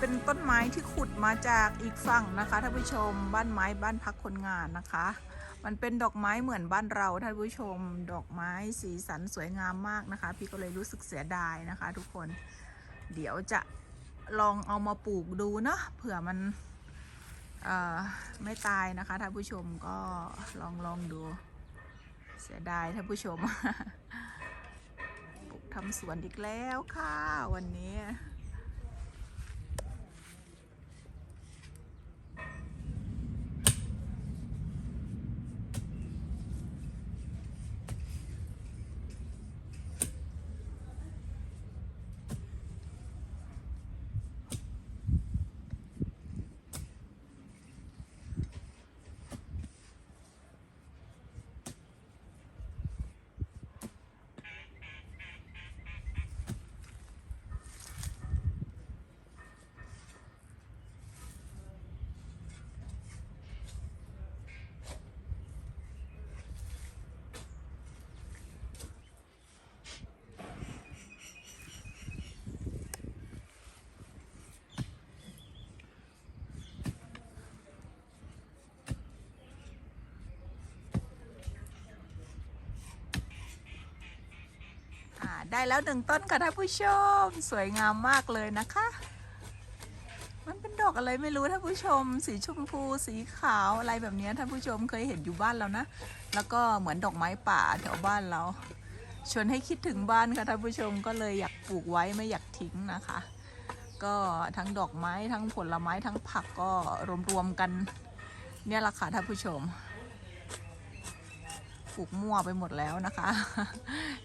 เป็นต้นไม้ที่ขุดมาจากอีกฝั่งนะคะท่านผู้ชมบ้านไม้บ้านพักคนงานนะคะ มันเป็นดอกไม้เหมือนบ้านเราท่านผู้ชม ดอกไม้สีสันสวยงามมากนะคะ พี่ก็เลยรู้สึกเสียดายนะคะ ทุกคนเดี๋ยวจะลองเอามาปลูกดูเนาะเผื่อมันไม่ตายนะคะท่านผู้ชมก็ลองลองดู เสียดายท่านผู้ชมปลูกทำสวนอีกแล้วค่ะ วันนี้ ได้แล้วหนึ่งต้นค่ะท่านผู้ชม สวยงามมากเลยนะคะ มันเป็นดอกอะไรไม่รู้ท่านผู้ชม สีชมพูสีขาวอะไรแบบนี้ท่านผู้ชมเคยเห็นอยู่บ้านเรานะ แล้วก็เหมือนดอกไม้ป่าแถวบ้านเราชวนให้คิดถึงบ้านค่ะท่านผู้ชมก็เลยอยากปลูกไว้ไม่อยากทิ้งนะคะ ก็ทั้งดอกไม้ทั้งผลไม้ทั้งผักก็รวมๆกัน เนี่ยแหละค่ะท่านผู้ชม ปลูกมั่วไปหมดแล้วนะคะ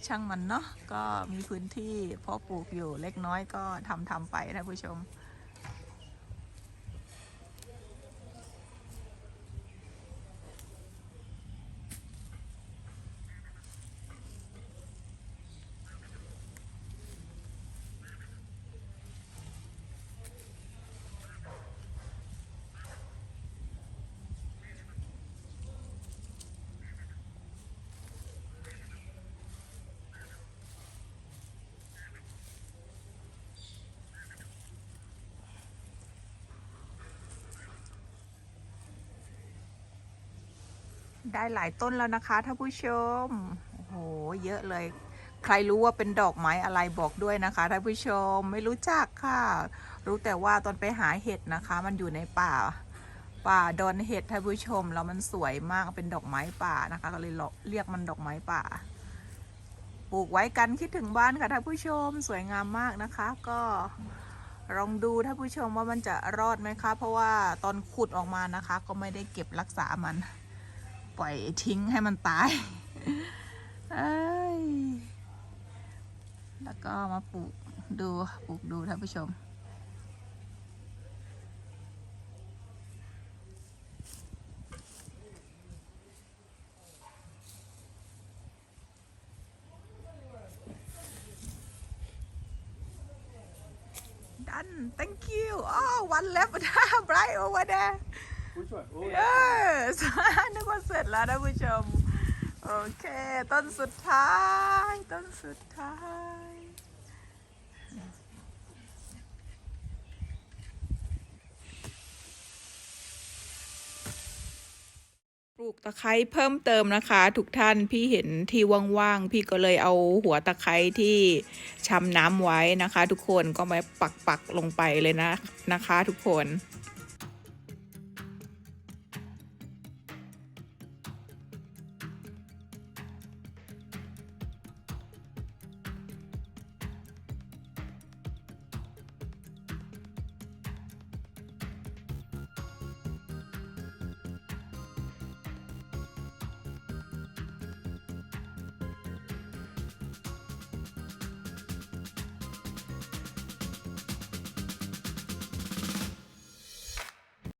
ช่างมันเนาะก็มีพื้นที่เพาะปลูกอยู่เล็กน้อยก็ทำทำไปท่านผู้ชม ได้หลายต้นแล้วนะคะท่านผู้ชม โอ้โห เยอะเลย ใครรู้ว่าเป็นดอกไม้อะไรบอกด้วยนะคะท่านผู้ชม ไม่รู้จักค่ะ รู้แต่ว่าตอนไปหาเห็ดนะคะ มันอยู่ในป่า ป่าดอนเห็ดท่านผู้ชม แล้วมันสวยมาก เป็นดอกไม้ป่านะคะ ก็เลยเรียกมันดอกไม้ป่า ปลูกไว้กันคิดถึงบ้านค่ะท่านผู้ชม สวยงามมากนะคะ ก็ลองดูท่านผู้ชมว่ามันจะรอดไหมคะ เพราะว่าตอนขุดออกมานะคะ ก็ไม่ได้เก็บรักษามัน ปล่อยทิ้งให้มันตายแล้วก็มาปลูกดูปลูกดูท่านผู้ชม done thank you oh one left bright over there Which one? Oh, yes นึกว่าเสร็จแล้วนะผู้ชม โอเค ต้นสุดท้าย ต้นสุดท้าย ปลูกตะไคร้เพิ่มเติมนะคะ ทุกท่านพี่เห็นที่ว่างๆ พี่ก็เลยเอาหัวตะไคร้ที่ชำน้ำไว้นะคะ ทุกคนก็มาปักๆลงไปเลยนะนะคะ ทุกคน